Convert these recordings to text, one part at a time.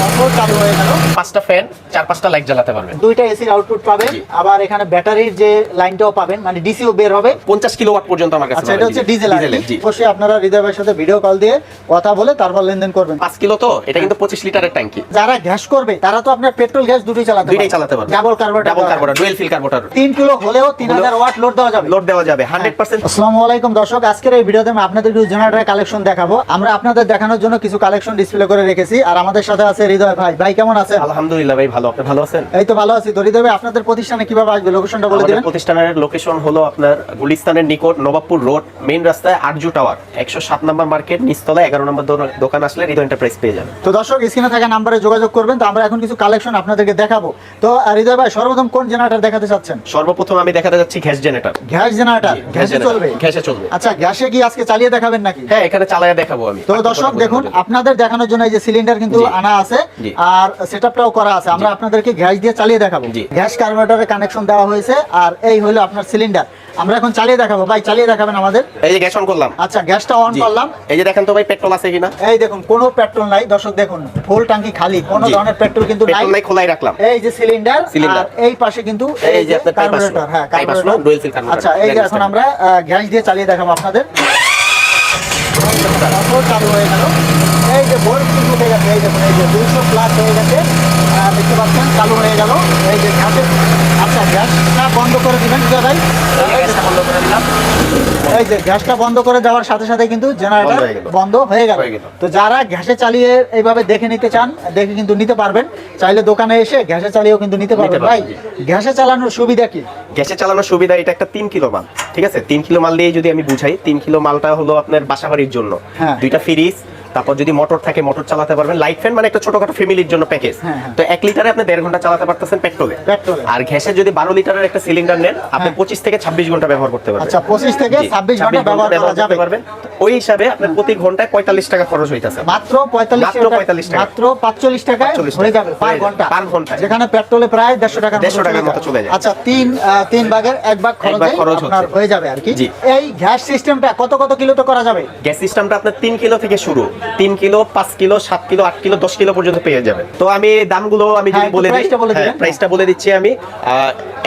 তারপর চালু হয়ে গেল পাঁচটা ফ্যান চার পাঁচটা লাইট জ্বালাতে পারবেন দুইটা এসির আউটপুট পাবেন আবার এখানে ব্যাটারির যে লাইনটাও পাবেন মানে ডিসিও বের হবে। পঞ্চাশ কিলোওয়াট পর্যন্ত আমার কাছে আচ্ছা এটা হচ্ছে ডিজেল অবশ্যই আপনারা হৃদয় ভাইয়ের সাথে ভিডিও কল দিয়ে কথা বলে তারপর লেনদেন করবেন। পাঁচ কিলো তো এটা কিন্তু পঁচিশ লিটারের ট্যাঙ্কি যারা গ্যাস করবে তারা তো আপনার পেট্রোল গ্যাস দুটোই চালাতে দুইটাই চালাতে পারবে। Double double carburettor dual fuel carburettor তিন কিলো হলেও তিন হাজার ওয়াট লোড দেওয়া যাবে। লোড দেওয়া যাবে আসসালামু আলাইকুম দর্শক আজকের এই ভিডিওতে আমি আপনাদের কিছু কালেকশন দেখাবো। আমরা আপনাদের দেখানোর জন্য কিছু কালেকশন ডিসপ্লে করে রেখেছি আর আমাদের সাথে আছে হৃদয় ভাই। ভাই কেমন আছেন? আলহামদুলিল্লাহ ভাই ভালো। আপনি ভালো আছেন? এই তো ভালো আছি। তো হৃদয় ভাই আপনাদের প্রতিষ্ঠানে কীভাবে আসবে? লোকেশনটা বলে দিবেন। প্রতিষ্ঠানের লোকেশন হলো আপনার গুলিস্তানের নিকট নবাবপুর রোড মেইন রাস্তায় আরজু টাওয়ার একশো সাত নম্বর মার্কেট নিচতলা এগারো নম্বর দোকান আসলে হৃদয় এন্টারপ্রাইজ পেয়ে যাবেন। তো দর্শক স্ক্রিনে থাকা নাম্বারে যোগাযোগ করবেন। তো আমরা এখন কিছু কালেকশন আপনাদেরকে দেখাবো। তো হৃদয় ভাই সর্বপ্রথম কোন জেনারেটর দেখাতে চাচ্ছেন? সর্বপ্রথম আমি দেখাতে যাচ্ছি গ্যাস জেনারেটর গ্যাস জেনারেটর গ্যাসে চলবে? গ্যাসে চলবে। আচ্ছা গ্যাসে কি আজকে চালিয়ে দেখাবেন নাকি? হ্যাঁ এখানে চালায়া দেখাবো আমি। তো দর্শক দেখুন আপনাদের দেখানোর জন্য এই যে সিলিন্ডার কিন্তু। আনা আছে। আর সেটআপটাও করা আছে। আমরা আপনাদেরকে গ্যাস দিয়ে চালিয়ে দেখাবো। গ্যাস কার্বোরেটরের কানেকশন দেওয়া হয়েছে আর এই হলো আপনার সিলিন্ডার আমরা এখন চালিয়ে দেখাবো। ভাই চালিয়ে দেখাবেন আমাদের? এই যে গ্যাস অন করলাম। আচ্ছা গ্যাসটা অন করলাম। এই যে দেখেন তো ভাই পেট্রোল আছে কিনা? এই দেখুন কোনো পেট্রোল নাই। দর্শক দেখুন ফুল ট্যাঙ্কি খালি। কোনো ধরনের পেট্রোল কিন্তু নাই। পেট্রোল নাই খোলাই রাখলাম। এই যে সিলিন্ডার। আর এই পাশে কিন্তু এই যে আপনার কার্বোরেটর হ্যাঁ কার্বোরেটর dual fill carburetor। আচ্ছা এই যে এখন আমরা গ্যাস দিয়ে চালিয়ে দেখাবো আপনাদের। চালু হয়ে গেল। ভোল্ট কিন্তু উঠে গেছে এই দেখুন এই যে দুইশো প্লাস হয়ে গেছে। দেখতে পাচ্ছেন চালু হয়ে গেল। এই যে গ্যাসের আচ্ছা গ্যাসটা বন্ধ করে দিবেন বন্ধ করে দিলাম এই যে গ্যাসটা বন্ধ করে দেওয়ার সাথে সাথে কিন্তু জেনারেটর বন্ধ হয়ে গেল। তো যারা গ্যাসে চালিয়ে এইভাবে দেখে নিতে চান দেখে কিন্তু নিতে পারবেন। চাইলে দোকানে এসে গ্যাসে চালিয়েও কিন্তু নিতে পারবেন। ভাই গ্যাসে চালানোর সুবিধা কি? গ্যাসে চালানোর সুবিধা এটা একটা তিন কিলো মাল ঠিক আছে? তিন কিলো মাল দিয়ে যদি আমি বুঝাই তিন কিলো মালটা হলো আপনার বাসাবাড়ির জন্য। হ্যাঁ। দুইটা ফ্রিজ তারপর যদি মোটর থাকে মোটর চালাতে পারবেন। লাইট ফ্যান মানে একটা ছোটখাটো ফ্যামিলির জন্য প্যাকেজ হ্যাঁ, হ্যাঁ। তো এক লিটারে আপনি দেড় ঘণ্টা চালাতে পারতেছেন পেট্রোলে। আর গ্যাসে যদি বারো লিটারের একটা সিলিন্ডার নেন আপনি পঁচিশ থেকে ছাব্বিশ ঘণ্টা ব্যবহার করতে পারবেন। আচ্ছা, 25 থেকে ছাব্বিশ ঘণ্টা ব্যবহার করতে পারবেন। ওই হিসাবে আপনার প্রতি ঘন্টায় পঁয়তাল্লিশ টাকা খরচ হইতেছে। মাত্র পঁয়তাল্লিশ মাত্র 45 টাকা। মাত্র পাঁচচল্লিশ টাকায় হয়ে যাবে পার হয়ে যাবে, ঘণ্টা। পার ঘন্টায়। যেখানে পেট্রোলে প্রায় দেড়শো টাকা 150 টাকার মতো চলে যায়। আচ্ছা তিন তিন ভাগের এক ভাগ খরচে হয়ে যাবে আর কি। এই গ্যাস সিস্টেমটা কত কত কিলোতে করা যাবে? গ্যাস সিস্টেমটা আপনার তিন কিলো থেকে শুরু। তিন কিলো পাঁচ কিলো সাত কিলো আট কিলো দশ কিলো পর্যন্ত পেয়ে যাবেন তো আমি দামগুলো আমি হ্যাঁ, যদি বলে দিই price টা বলে হ্যাঁ, প্রাইসটা বলে দিচ্ছি আমি।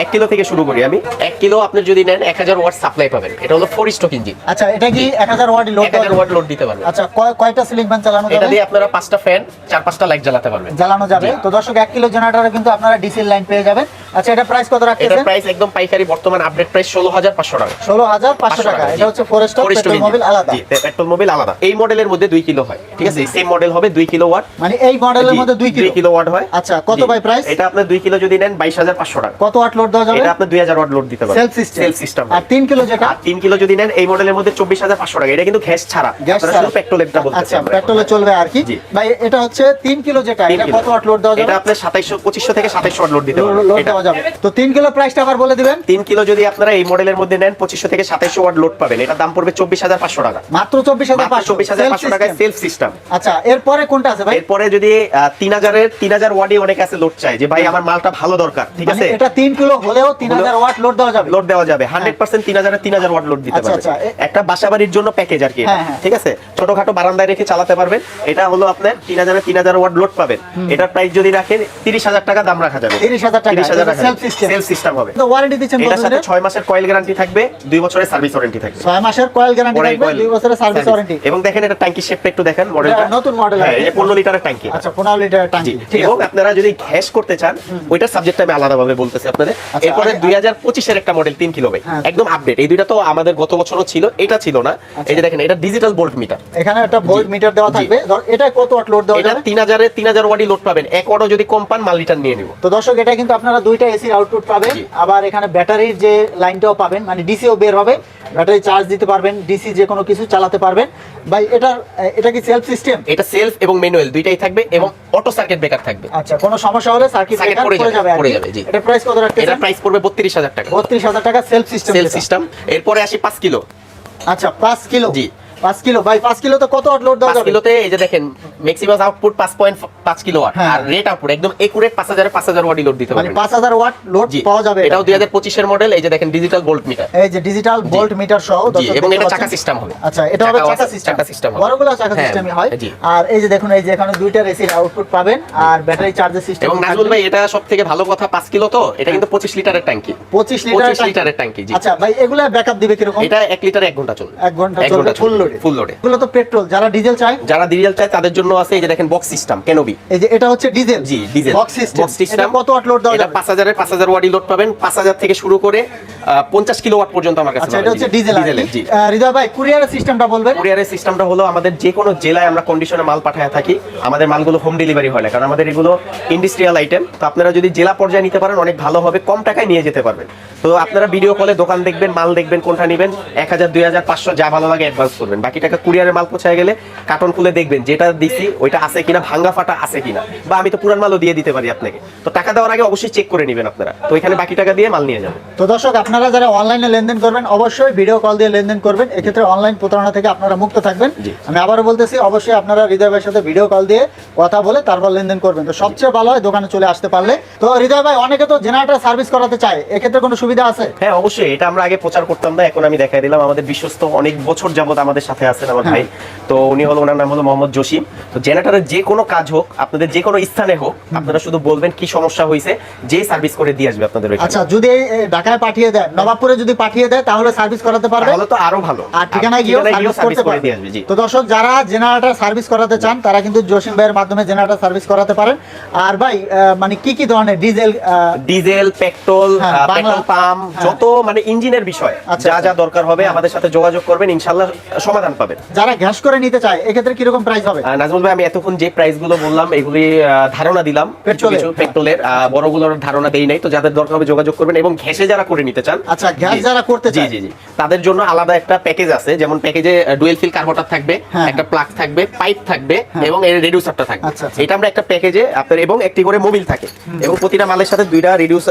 এক কিলো থেকে শুরু করি আমি। এক কিলো আপনি যদি নেন এক হাজার ওয়াট সাপ্লাই পাবেন। এটা হলো ফোর স্টক ইঞ্জিন আচ্ছা এটা কি এক হাজার ওয়াট লোড এক হাজার ওয়াট লোড দিতে পারবেন। আচ্ছা কয়টা সিলিং ফ্যান চালানো এটা দিয়ে আপনারা পাঁচটা ফ্যান চার পাঁচটা লাইট জ্বালাতে পারবেন। জ্বালানো যাবে। তো দর্শক এক কিলো জেনারেটরে কিন্তু আপনারা ডিসেল লাইন পেয়ে যাবেন। আচ্ছা এটা প্রাইস কত রাখতেছেন প্রাইস একদম পাইকারি বর্তমান আপডেট প্রাইস ষোলো হাজার পাঁচশো টাকা। ষোলো হাজার পাঁচশো টাকা। এটা হচ্ছে ফরেস্ট পেট্রোল মোবিল আলাদা। পেট্রোল মোবিল আলাদা। এই মডেলের মধ্যে দুই কিলো হয় ঠিক আছে? সেম মডেল হবে দুই কিলো ওয়াট মানে এই মডেলের মধ্যে দুই কিলো কিলো ওয়াট হয়। আচ্ছা, কত। ভাই price? এটা আপনার দুই কিলো যদি নেন বাইশ হাজার পাঁচশো টাকা। কত ওয়াট লোড দেওয়া যাবে? এটা দুই হাজার ওয়াট লোড দিতে পারবেন। সেলফ সিস্টেম আর তিন কিলো যেটা? আর তিন কিলো যদি নেন এই মডেলের মধ্যে চব্বিশ হাজার পাঁচশো টাকা। এটা কিন্তু গ্যাস ছাড়া। গ্যাস শুধু পেট্রোলেরটা বলতেছি আচ্ছা পেট্রোলে চলবে আর কি? ভাই এটা হচ্ছে তিন কিলো যেটা তিন এটা কত ওয়াট লোড দেওয়া এটা যাবে আপনার সাতাইশশো পঁচিশশো থেকে সাতাইশশো ওয়াট লোড দিতে পারবেন। এটা। দেওয়া যাবে। তো তিন কিলো প্রাইসটা আবার বলে দিবেন। তিন কিলো যদি আপনারা এই মডেলের মধ্যে নেন পঁচিশশো থেকে সাতাইশশো ওয়াট লোড পাবেন। এটা দাম পড়বে চব্বিশ হাজার পাঁচশো টাকা। মাত্র চব্বিশ হাজার পাঁচশো। চব্বিশ হাজার পাঁচশো টাকায় সেলফ সিস্টেম আচ্ছা এরপরে কোনটা আছে ভাই? এরপরে যদি তিন হাজারের তিন হাজার ওয়াটে অনেক আছে লোড চাই। যে ভাই আমার মালটা ভালো দরকার ঠিক মানে আছে? এটা তিন কিলো হলেও তিন হাজার ওয়াট লোড দেওয়া যাবে। লোড দেওয়া যাবে। হান্ড্রেড পার্সেন্ট তিন হাজার তিন হাজার ওয়াট লোড দিতে আচ্ছা, পারবে আচ্ছা, একটা বাসাবাড়ির জন্য প্যাকেজ আর কি হ্যাঁ, হ্যাঁ। ঠিক আছে? ছোটখাটো বারান্দায় রেখে চালাতে পারবেন। এটা হলো আপনার তিন হাজার তিন হাজার ওয়াট লোড পাবেন। এটার প্রাইস যদি রাখেন তিরিশ হাজার টাকা দাম রাখা যাবে। 30,000 টাকা, তিরিশ হাজার system। সেলফ সিস্টেম হবে। ওয়ারেন্টি দিচ্ছেন এটার সাথে ছয় মাসের কয়েল গ্যারান্টি থাকবে দুই বছরের সার্ভিস ওয়ারেন্টি থাকবে। ছয় মাসের কয়েল গ্যারান্টি থাকবে দুই বছরের সার্ভিস ওয়ারেন্টি এবং দেখেন এটা ট্যাঙ্কি শেপটা একটু দেখেন মডেলটা নতুন আর হ্যাঁ। এটা পনেরো লিটারের ট্যাঙ্কি আচ্ছা পনেরো লিটার ট্যাঙ্কি ঠিক এবং আপনারা যদি গ্যাস করতে চান ওইটার সাবজেক্ট আমি আলাদাভাবে বলতেছি আপনাদের। আচ্ছা, এরপরে আগে- দুই হাজার পঁচিশের একটা মডেল তিন কিলো। একদম আপডেট এই দুইটা তো আমাদের গত বছরও ছিল এটা ছিল না। এই যে দেখেন এটা ডিজিটাল বোল্ট মিটার এখানে একটা ভোল্ট মিটার দেওয়া থাকবে। এটা কত ওয়াট লোড দেওয়া যাবে? তিন হাজারে তিন হাজার ওয়াটই লোড পাবেন। এক ওয়াটও যদি কম পান মাল লিটার নিয়ে নিব। তো দর্শক এটা কিন্তু আপনারা দুইটা এসির আউটপুট পাবেন। আবার এখানে ব্যাটারির যে লাইনটাও পাবেন মানে ডিসিও বের হবে। ব্যাটারি চার্জ দিতে পারবেন ডিসি যে কোনো কিছু চালাতে পারবেন। ভাই এটা এটা কি সেলফ সিস্টেম এটা সেলফ এবং ম্যানুয়াল দুইটাই থাকবে এবং অটো সার্কিট ব্রেকার থাকবে। আচ্ছা কোনো সমস্যা হলে সার্কিট ব্রেকার পড়ে যাবে, পড়ে যাবে, জি। এটা প্রাইস কত এটার রাখতেছেন প্রাইস পড়বে বত্রিশ হাজার টাকা। বত্রিশ হাজার টাকা সেলফ সিস্টেম সেল সিস্টেম এরপরে আসি পাঁচ কিলো। আচ্ছা পাঁচ কিলো। জি। পাঁচ কিলো ভাই পাঁচ কিলো তো কত ওয়াট লোড দেওয়া পাঁচ কিলোতে এই যে দেখেন ম্যাক্সিমাম আউটপুট পাঁচ পয়েন্ট পাঁচ কিলো ওয়াট হ্যাঁ। আর রেট আউটপুট একদম একুরেট পাঁচ হাজার পাঁচ লোড দিতে মানে পারবেন। পাঁচ হাজার ওয়াট লোড পাওয়া যাবে এটাও দুই হাজার মডেল এই যে দেখেন ডিজিটাল ভোল্ট মিটার এই যে ডিজিটাল ভোল্ট মিটার সহ এবং এটা চাকা সিস্টেম হবে। আচ্ছা এটা হবে চাকা সিস্টেম চাকা system বড়গুলো চাকা হ্যাঁ, সিস্টেমই হয়। আর এই যে দেখুন এই যে এখানে দুইটার এসির আউটপুট পাবেন আর ব্যাটারি চার্জের সিস্টেম এবং নাজমুল ভাই এটা সব থেকে ভালো কথা পাঁচ কিলো তো এটা কিন্তু পঁচিশ লিটারের ট্যাঙ্কি। পঁচিশ লিটার পঁচিশ লিটারের ট্যাঙ্কি জি। আচ্ছা ভাই এগুলা ব্যাকআপ দিবে কীরকম? এটা এক লিটারে এক ঘণ্টা চলবে। এক ঘণ্টা চলবে ফুল লোডে ফুল লোডে এগুলো তো পেট্রোল যারা ডিজেল চায়? যারা ডিজেল চায় তাদের জন্য আছে এই যে দেখেন বক্স সিস্টেম কেনবি এই যে এটা হচ্ছে ডিজেল জি diesel box system box system কত ওয়াট লোড দেওয়া এটা যাবে? পাঁচ হাজারের পাঁচ লোড পাবেন। পাঁচ হাজার থেকে শুরু করে পঞ্চাশ কিলো পর্যন্ত আমার কাছে আচ্ছা এটা হচ্ছে ডিজেল জি। হৃদয় ভাই কুরিয়ারের সিস্টেমটা বলবেন? কুরিয়ারের সিস্টেমটা হলো আমাদের যে কোনো জেলায় আমরা কন্ডিশনে মাল পাঠায় থাকি আমাদের মালগুলো হোম ডেলিভারি হয় না কারণ আমাদের এগুলো ইন্ডাস্ট্রিয়াল আইটেম তো আপনারা যদি জেলা পর্যায়ে নিতে পারেন অনেক ভালো হবে কম টাকায় নিয়ে যেতে পারবেন। তো আপনারা ভিডিও কলে দোকান দেখবেন মাল দেখবেন কোনটা নেবেন এক হাজার দুই হাজার পাঁচশো যা ভালো লাগে অ্যাডভান্স করবেন। বাকি টাকা কুরিয়ারের মাল পৌঁছায় গেলে কার্টন খুলে দেখবেন যেটা দিছি ওইটা আছে কিনা ভাঙ্গা ফাটা আছে কিনা বা আমি তো পুরান মালও দিয়ে দিতে পারি আপনাকে। তো টাকা দেওয়ার আগে অবশ্যই চেক করে নেবেন আপনারা। তো এখানে বাকি টাকা দিয়ে মাল নিয়ে যাবেন। তো দর্শক আপনারা যারা অনলাইনে লেনদেন করবেন অবশ্যই ভিডিও কল দিয়ে লেনদেন করবেন। এক্ষেত্রে অনলাইন প্রতারণা থেকে আপনারা মুক্ত থাকবেন। আমি আবারও বলতেছি অবশ্যই আপনারা হৃদয় ভাইয়ের সাথে ভিডিও কল দিয়ে কথা বলে তারপর লেনদেন করবেন। তো সবচেয়ে ভালো হয় দোকানে চলে আসতে পারলে। তো হৃদয় ভাই অনেকে তো জেনারেটর সার্ভিস করাতে চায়। এক্ষেত্রে কোনো সুবিধা আছে? হ্যাঁ অবশ্যই। এটা আমরা আগে প্রচার করতাম না এখন আমি দেখাই দিলাম। আমাদের বিশ্বস্ত অনেক বছর যাবত আমাদের সাথে আছেন আমার ভাই। তো উনি হলো ওনার নাম হলো মোহাম্মদ জসিম। তো জেনারেটরের যে কোনো কাজ হোক আপনাদের যে কোনো স্থানে হোক আপনারা শুধু বলবেন কি সমস্যা হয়েছে যে সার্ভিস করে দিয়ে আসবে আপনাদের আচ্ছা যদি ঢাকায় পাঠিয়ে দেয় নবাবপুরে যদি পাঠিয়ে দেয় তাহলে সার্ভিস করাতে পারবে? তাহলে তো আরও ভালো। আর ঠিকানায় গিয়েও সার্ভিস করতে পারবে। তো দর্শক যারা জেনারেটর সার্ভিস করাতে চান তারা কিন্তু জসিম ভাইয়ের মাধ্যমে জেনারেটর সার্ভিস করাতে পারেন। আর ভাই মানে কি কি ধরনের ডিজেল ডিজেল পেট্রোল হ্যাঁ, পেট্রোল পাম্প হ্যাঁ। যত মানে ইঞ্জিনের বিষয় আচ্ছা, যা আচ্ছা। যা দরকার হবে আমাদের সাথে যোগাযোগ করবেন ইনশাল্লাহ সমাধান পাবেন। যারা গ্যাস করে নিতে চায় এক্ষেত্রে কীরকম প্রাইস হবে? নাজমুল ভাই আমি এতক্ষণ যে প্রাইসগুলো বললাম এগুলি ধারণা দিলাম। কিছু পেট্রোলের? বড়গুলোর ধারণা দেই নাই তো যাদের দরকার হবে যোগাযোগ করবেন এবং ঘেসে যারা করে নিতে চান আচ্ছা, গ্যাস যারা করতে জি চায়। জি জি। তাদের জন্য আলাদা একটা প্যাকেজ আছে যেমন প্যাকেজে ডুয়েল ফিল কার্বোটার থাকবে হ্যাঁ। একটা প্লাগ থাকবে পাইপ থাকবে এবং এর রেডিউসারটা থাকবে। আচ্ছা, আচ্ছা। এটা আমরা একটা প্যাকেজে আপনার এবং একটি করে মোবিল থাকে। এবং প্রতিটা মালের সাথে দুইটা রিডিউস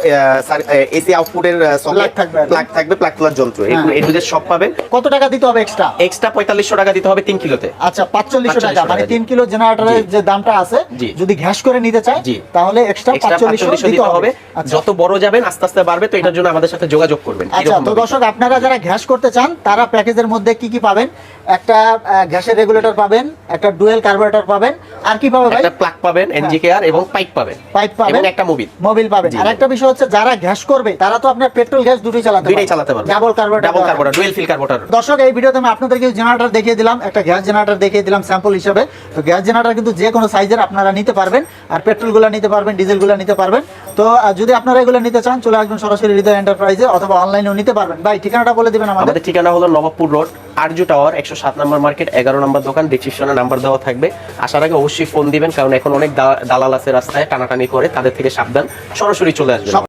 এসি আউটপুটের Plug থাকবে প্লাগ থাকবে প্লাগ তোলার যন্ত্র। হ্যাঁ। এই টু সব পাবেন। কত টাকা দিতে হবে এক্সট্রা এক্সট্রা পঁয়তাল্লিশশো টাকা দিতে হবে তিন কিলোতে। আচ্ছা পাঁচচল্লিশশো টাকা মানে তিন কিলো জেনারেটরের যে দামটা আছে যদি গ্যাস করে নিতে চায় তাহলে এক্সট্রা এক্সট্রা পাঁচচল্লিশশো পাঁচচল্লিশশো দিতে হবে। আচ্ছা। যত বড় যাবেন আস্তে আস্তে বাড়বে তো এটার জন্য আমাদের সাথে যোগাযোগ করবেন আচ্ছা তো দর্শক আপনারা যারা গ্যাস করতে চান তারা প্যাকেজের মধ্যে কি কি পাবেন? একটা গ্যাসের রেগুলেটর পাবেন একটা ডুয়েল কার্বোরেটর পাবেন আর কি পাবে একটা প্লাগ পাবেন এনজিকেআর এবং পাইপ পাবেন। পাইপ পাবেন। একটা মোবিল মোবিল পাবেন। জি। আর একটা বিষয় হচ্ছে যারা গ্যাস করবে তারা তো আপনার পেট্রোল গ্যাস দুটোই চালাতে চালাতে পারবে। Double carburettor double carburettor dual fuel carburettor দর্শক এই ভিডিওতে আমি আপনাদেরকে জেনারেটর দেখিয়ে দিলাম, একটা গ্যাস জেনারেটর দেখিয়ে দিলাম স্যাম্পল হিসেবে। তো গ্যাস জেনারেটর কিন্তু যে কোনো সাইজের আপনারা নিতে পারবেন, আর পেট্রোলগুলো নিতে পারবেন ডিজেলগুলো নিতে পারবেন। তো যদি আপনারা এগুলো নিতে চান, চলে আসবেন সরাসরি হৃদয় এন্টারপ্রাইজে অথবা অনলাইনেও নিতে পারবেন। ভাই, ঠিকানাটা বলে দিবেন আমাদের। ঠিকানা হলো নবাবপুর রোড, আরজু টাওয়ার, একশো সাত নম্বর মার্কেট, এগারো নম্বর দোকান ডিসক্রিপশনে নাম্বার দেওয়া থাকবে। আসার আগে অবশ্যই ফোন দিবেন, কারণ এখন অনেক দালাল আছে রাস্তায় টানাটানি করে, তাদের থেকে সাবধান। সরাসরি চলে আসবেন।